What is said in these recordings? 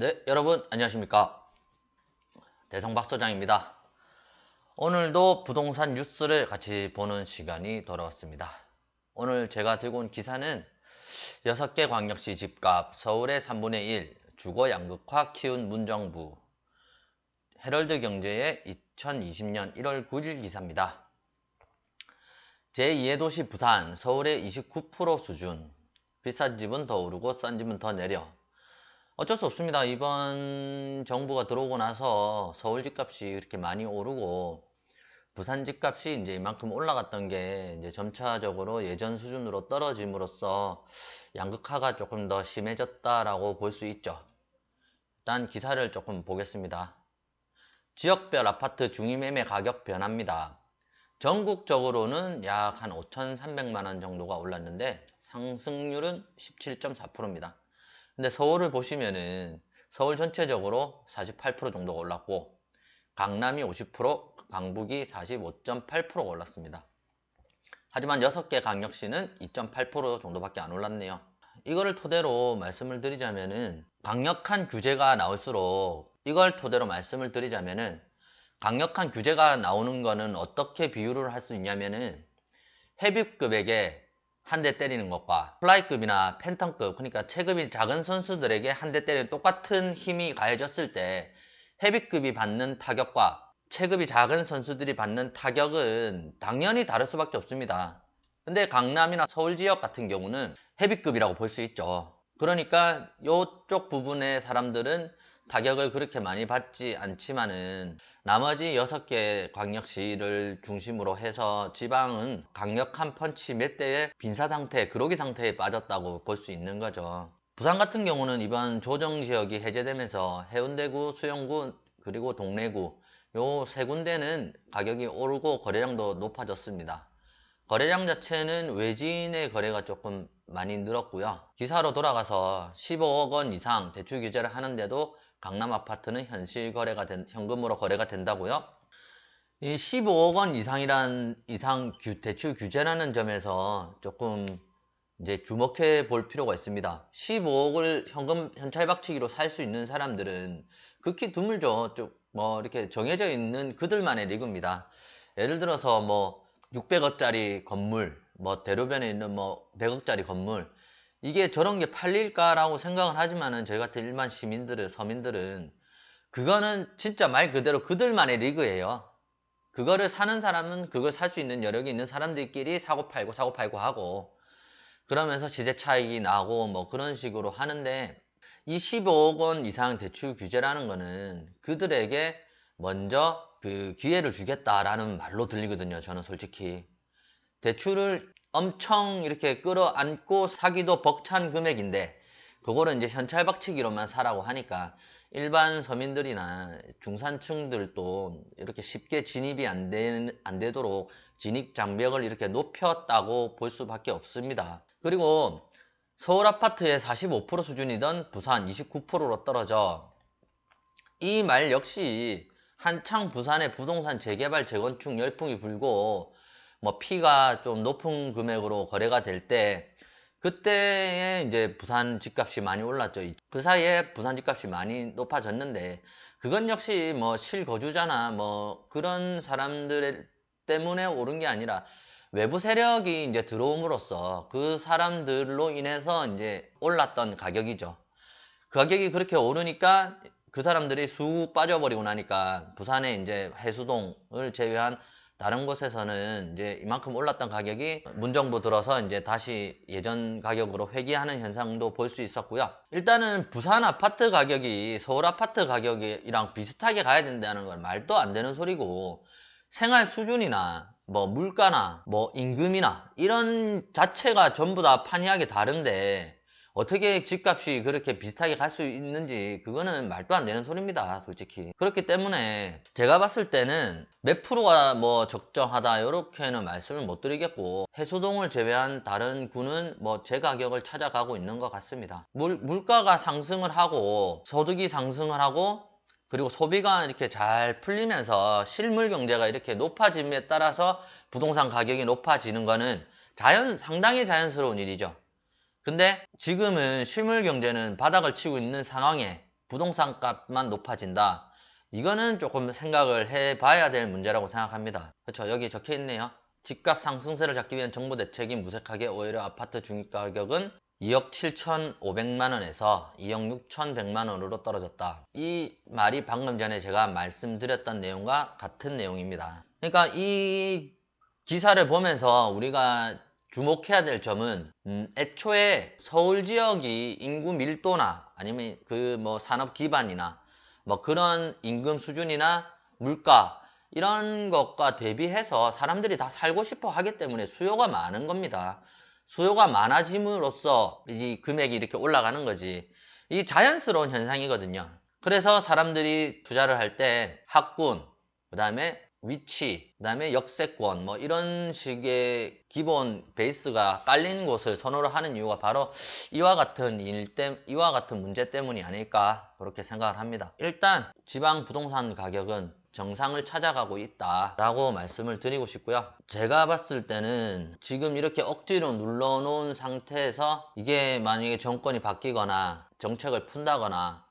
네, 여러분 안녕하십니까? 대성박 소장입니다. 오늘도 부동산 뉴스를 같이 보는 시간이 돌아왔습니다. 오늘 제가 들고 온 기사는 6개 광역시 집값 서울의 3분의 1 주거 양극화 키운 문정부 헤럴드 경제의 2020년 1월 9일 기사입니다. 제2의 도시 부산 서울의 29% 수준 비싼 집은 더 오르고 싼 집은 더 내려 어쩔 수 없습니다. 이번 정부가 들어오고 나서 서울 집값이 이렇게 많이 오르고 부산 집값이 이제 이만큼 올라갔던 게 이제 점차적으로 예전 수준으로 떨어짐으로써 양극화가 조금 더 심해졌다라고 볼 수 있죠. 일단 기사를 조금 보겠습니다. 지역별 아파트 중위매매 가격 변화입니다. 전국적으로는 약 한 5,300만 원 정도가 올랐는데 상승률은 17.4%입니다. 근데 서울을 보시면은 서울 전체적으로 48% 정도가 올랐고 강남이 50%, 강북이 45.8%가 올랐습니다. 하지만 6개 강역시는 2.8% 정도밖에 안 올랐네요. 이거를 토대로 말씀을 드리자면은 강력한 규제가 나올수록 이걸 토대로 말씀을 드리자면은 강력한 규제가 나오는 거는 어떻게 비유를 할 수 있냐면은 헤비급에게 한 대 때리는 것과 플라이급이나 팬텀급 그러니까 체급이 작은 선수들에게 한 대 때리는 똑같은 힘이 가해졌을 때 헤비급이 받는 타격과 체급이 작은 선수들이 받는 타격은 당연히 다를 수밖에 없습니다. 근데 강남이나 서울 지역 같은 경우는 헤비급이라고 볼 수 있죠. 그러니까 이쪽 부분의 사람들은 타격을 그렇게 많이 받지 않지만은 나머지 6개 광역시를 중심으로 해서 지방은 강력한 펀치 몇 대의 빈사 상태, 그로기 상태에 빠졌다고 볼 수 있는 거죠. 부산 같은 경우는 이번 조정 지역이 해제되면서 해운대구, 수영구, 그리고 동래구 요 세 군데는 가격이 오르고 거래량도 높아졌습니다. 거래량 자체는 외지인의 거래가 조금 많이 늘었고요. 기사로 돌아가서 15억 원 이상 대출 규제를 하는데도 강남 아파트는 현실 거래가 된, 현금으로 거래가 된다고요. 이 15억 원 이상이란 이상 규, 대출 규제라는 점에서 조금 이제 주목해 볼 필요가 있습니다. 15억을 현금 현찰 박치기로 살 수 있는 사람들은 극히 드물죠. 좀뭐 이렇게 정해져 있는 그들만의 리그입니다. 예를 들어서 뭐 600억짜리 건물, 뭐 대로변에 있는 뭐 100억짜리 건물 이게 저런 게 팔릴까라고 생각을 하지만은 저희 같은 일반 시민들은 서민들은 그거는 진짜 말 그대로 그들만의 리그예요. 그거를 사는 사람은 그걸 살 수 있는 여력이 있는 사람들끼리 사고 팔고 사고 팔고 하고 그러면서 시세 차익이 나고 뭐 그런 식으로 하는데 이 15억 원 이상 대출 규제라는 거는 그들에게 먼저 그 기회를 주겠다라는 말로 들리거든요. 저는 솔직히 대출을 엄청 이렇게 끌어안고 사기도 벅찬 금액인데 그거를 이제 현찰박치기로만 사라고 하니까 일반 서민들이나 중산층들도 이렇게 쉽게 진입이 안, 되, 안 되도록 진입 장벽을 이렇게 높였다고 볼 수밖에 없습니다. 그리고 서울 아파트의 45% 수준이던 부산 29%로 떨어져 이 말 역시 한창 부산의 부동산 재개발 재건축 열풍이 불고 뭐 피가 좀 높은 금액으로 거래가 될 때 그때에 이제 부산 집값이 많이 올랐죠. 그 사이에 부산 집값이 많이 높아졌는데 그건 역시 뭐 실거주자나 뭐 그런 사람들 때문에 오른 게 아니라 외부 세력이 이제 들어옴으로써 그 사람들로 인해서 이제 올랐던 가격이죠. 그 가격이 그렇게 오르니까 그 사람들이 쑥 빠져버리고 나니까 부산에 이제 해수동을 제외한 다른 곳에서는 이제 이만큼 올랐던 가격이 문정부 들어서 이제 다시 예전 가격으로 회귀하는 현상도 볼 수 있었고요. 일단은 부산 아파트 가격이 서울 아파트 가격이랑 비슷하게 가야 된다는 건 말도 안 되는 소리고 생활 수준이나 뭐 물가나 뭐 임금이나 이런 자체가 전부 다 판이하게 다른데 어떻게 집값이 그렇게 비슷하게 갈 수 있는지 그거는 말도 안 되는 소리입니다 솔직히. 그렇기 때문에 제가 봤을 때는 몇 프로가 뭐 적정하다 이렇게는 말씀을 못 드리겠고 해수동을 제외한 다른 구는 뭐제 가격을 찾아가고 있는 것 같습니다. 물, 물가가 상승을 하고 소득이 상승을 하고 그리고 소비가 이렇게 잘 풀리면서 실물 경제가 이렇게 높아짐에 따라서 부동산 가격이 높아지는 거는 자연 상당히 자연스러운 일이죠 근데 지금은 실물 경제는 바닥을 치고 있는 상황에 부동산 값만 높아진다. 이거는 조금 생각을 해봐야 될 문제라고 생각합니다. 그렇죠. 여기 적혀 있네요. 집값 상승세를 잡기 위한 정부 대책이 무색하게 오히려 아파트 중위 가격은 2억 7,500만 원에서 2억 6,100만 원으로 떨어졌다. 이 말이 방금 전에 제가 말씀드렸던 내용과 같은 내용입니다. 그러니까 이 기사를 보면서 우리가 주목해야 될 점은 음, 애초에 서울 지역이 인구 밀도나 아니면 그 뭐 산업 기반이나 뭐 그런 임금 수준이나 물가 이런 것과 대비해서 사람들이 다 살고 싶어 하기 때문에 수요가 많은 겁니다. 수요가 많아짐으로써 이 금액이 이렇게 올라가는 거지. 이 자연스러운 현상이거든요. 그래서 사람들이 투자를 할 때 학군, 그 다음에 위치, 그 다음에 역세권, 뭐 이런 식의 기본 베이스가 깔린 곳을 선호를 하는 이유가 바로 이와 같은 일 때, 이와 같은 문제 때문이 아닐까 그렇게 생각을 합니다. 일단 지방 부동산 가격은 정상을 찾아가고 있다라고 말씀을 드리고 싶고요. 제가 봤을 때는 지금 이렇게 억지로 눌러놓은 상태에서 이게 만약에 정권이 바뀌거나 정책을 푼다거나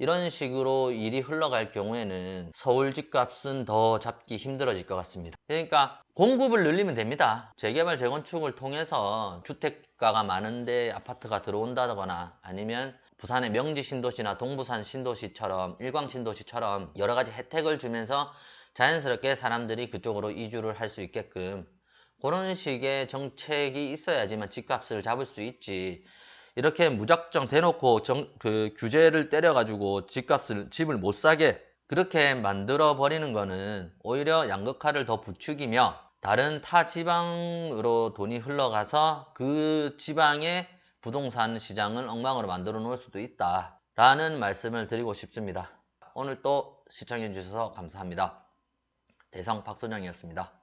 이런 식으로 일이 흘러갈 경우에는 서울 집값은 더 잡기 힘들어질 것 같습니다. 그러니까 공급을 늘리면 됩니다. 재개발, 재건축을 통해서 주택가가 많은데 아파트가 들어온다거나 아니면 부산의 명지 신도시나 동부산 신도시처럼 일광 신도시처럼 여러 가지 혜택을 주면서 자연스럽게 사람들이 그쪽으로 이주를 할 수 있게끔 그런 식의 정책이 있어야지만 집값을 잡을 수 있지. 이렇게 무작정 대놓고 정, 그 규제를 때려가지고 집값을 집을 못 사게 그렇게 만들어 버리는 거는 오히려 양극화를 더 부추기며 다른 타 지방으로 돈이 흘러가서 그 지방의 부동산 시장을 엉망으로 만들어 놓을 수도 있다 라는 말씀을 드리고 싶습니다. 오늘 또 시청해 주셔서 감사합니다. 대성 박선영이었습니다